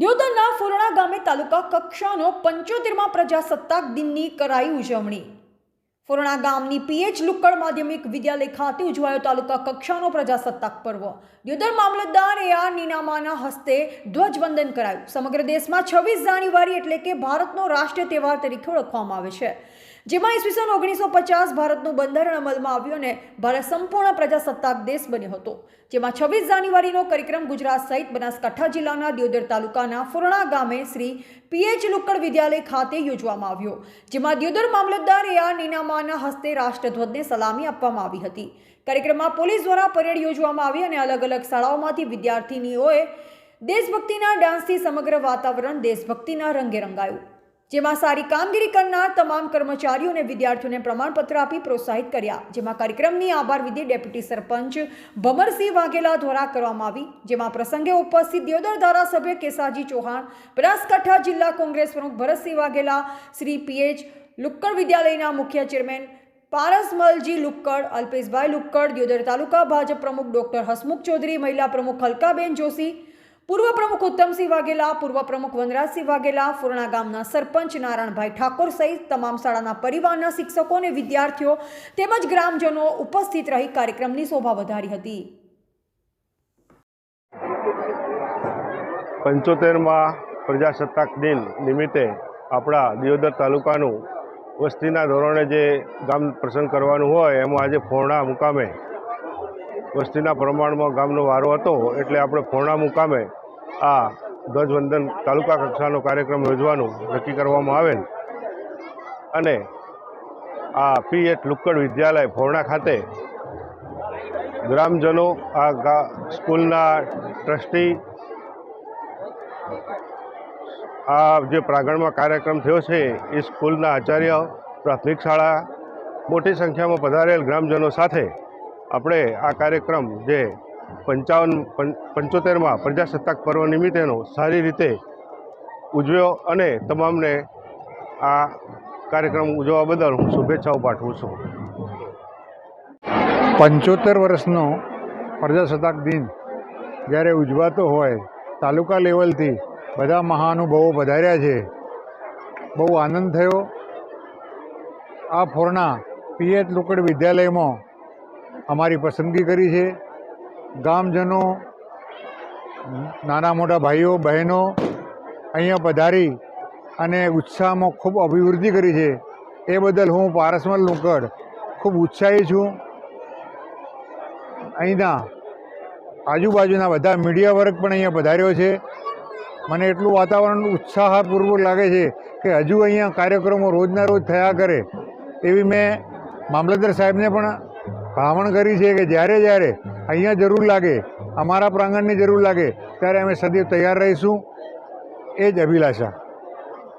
દિયોદરના ફોરણા ગામે તાલુકા કક્ષાનો પંચોતેરમાં પ્રજાસત્તાક દિનની કરાઈ ઉજવણી. ફોરણા ગામની પીએચ લુક્કડ માધ્યમિક વિદ્યાલય ખાતે ઉજવાયો તાલુકા કક્ષાનો પ્રજાસત્તાક પર્વ. દ્યોદર મામલતદાર એ આર નીનામાના હસ્તે ધ્વજવંદન કરાયું. સમગ્ર દેશમાં છવ્વીસ જાન્યુઆરી એટલે કે ભારતનો રાષ્ટ્રીય તહેવાર તરીકે ઓળખવામાં આવે છે. જેમાં ઈસવીસન ઓગણીસો પચાસ ભારતનું બંધારણ અમલમાં આવ્યું અને ભારત સંપૂર્ણ પ્રજાસત્તાક દેશ બન્યો હતો. જેમાં છવ્વીસ જાન્યુઆરીનો કાર્યક્રમ ગુજરાત સહિત બનાસકાંઠા જિલ્લાના દિયોદર તાલુકાના ફુરણા ગામે શ્રી પીએચ લુક્કડ વિદ્યાલય ખાતે યોજવામાં આવ્યો. જેમાં દિયોદર મામલતદાર એ આર નીનામાના હસ્તે રાષ્ટ્રધ્વજને સલામી આપવામાં આવી હતી. કાર્યક્રમમાં પોલીસ દ્વારા પરેડ યોજવામાં આવી અને અલગ અલગ શાળાઓમાંથી વિદ્યાર્થીનીઓએ દેશભક્તિના ડાન્સથી સમગ્ર વાતાવરણ દેશભક્તિના રંગે રંગાયું. જેમાં સારી કામગીરી કરનાર તમામ કર્મચારીઓ અને વિદ્યાર્થીઓને પ્રમાણપત્ર આપી પ્રોત્સાહિત કર્યા. જેમાં કાર્યક્રમની આભાર વિધિ ડેપ્યુટી સરપંચ ભમરસિંહ વાઘેલા દ્વારા કરવામાં આવી. જેમાં પ્રસંગે ઉપસ્થિત દિયોદર ધારાસભ્ય કેસાજી ચૌહાણ, બનાસકાંઠા જિલ્લા કોંગ્રેસ પ્રમુખ ભરતસિંહ વાઘેલા, શ્રી પીએચ લુક્કડ વિદ્યાલયના મુખ્ય ચેરમેન પારસમલજી લુક્કડ, અલ્પેશભાઈ લુક્કડ, દિયોદર તાલુકા ભાજપ પ્રમુખ ડોક્ટર હસમુખ ચૌધરી, મહિલા પ્રમુખ હલકાબેન જોશી, પૂર્વ પ્રમુખ ઉત્તમસિંહ વાઘેલા, પૂર્વ પ્રમુખ વનરાજસિંહ વાઘેલા ફુરણા ગામના સરપંચ નારાયણભાઈ ઠાકોર સહિત તમામ શાળાના પરિવારના શિક્ષકો અને વિદ્યાર્થીઓ તેમજ ગ્રામજનો ઉપસ્થિત રહી કાર્યક્રમની શોભા વધારી હતી. પંચોતેરમાં પ્રજાસત્તાક દિન નિમિત્તે આપણા દિયોદર તાલુકાનું વસ્તીના ધોરણે જે ગામ પ્રસંગ કરવાનું હોય, એમાં આજે ફોરણા મુકામે. વસ્તીના પ્રમાણમાં ગામનો વારો હતો, એટલે આપણે ફોરણા મુકામે આ ધ્વજવંદન તાલુકા કક્ષાનો કાર્યક્રમ યોજવાનું નક્કી કરવામાં આવેલ. અને આ પી એચ લુક્કડ વિદ્યાલય ફોરણા ખાતે ગ્રામજનો આ સ્કૂલના ટ્રસ્ટી આ જે પ્રાંગણમાં કાર્યક્રમ થયો છે, એ સ્કૂલના આચાર્ય, પ્રાથમિક શાળા, મોટી સંખ્યામાં પધારેલ ગ્રામજનો સાથે આપણે આ કાર્યક્રમ જે પંચાવન પંચોતેરમાં પ્રજાસત્તાક પર્વ નિમિત્તેનો સારી રીતે ઉજવ્યો અને તમામને આ કાર્યક્રમ ઉજવવા બદલ હું શુભેચ્છાઓ પાઠવું છું. પંચોતેર વર્ષનો પ્રજાસત્તાક દિન જ્યારે ઉજવાતો હોય, તાલુકા લેવલથી બધા મહાનુભાવો પધાર્યા છે. બહુ આનંદ થયો. આ ફોરના પીએચ લુકડ વિદ્યાલયમાં અમારી પસંદગી કરી છે. ગામજનો, નાના મોટા ભાઈઓ, બહેનો અહીંયા પધારી અને ઉત્સાહમાં ખૂબ અભિવૃદ્ધિ કરી છે. એ બદલ હું પારસમલ લુકડ ખૂબ ઉત્સાહી છું. અહીંના આજુબાજુના બધા મીડિયા વર્ગ પણ અહીંયા પધાર્યો છે. મને એટલું વાતાવરણ ઉત્સાહપૂર્વક લાગે છે કે હજુ અહીંયા કાર્યક્રમો રોજના રોજ થયા કરે એવી મેં મામલતદાર સાહેબને પણ ભાવણ કરી છે કે જ્યારે જ્યારે અહીંયા જરૂર લાગે, અમારા પ્રાંગણની જરૂર લાગે, ત્યારે અમે સદૈવ તૈયાર રહીશું. એ જ અભિલાષા.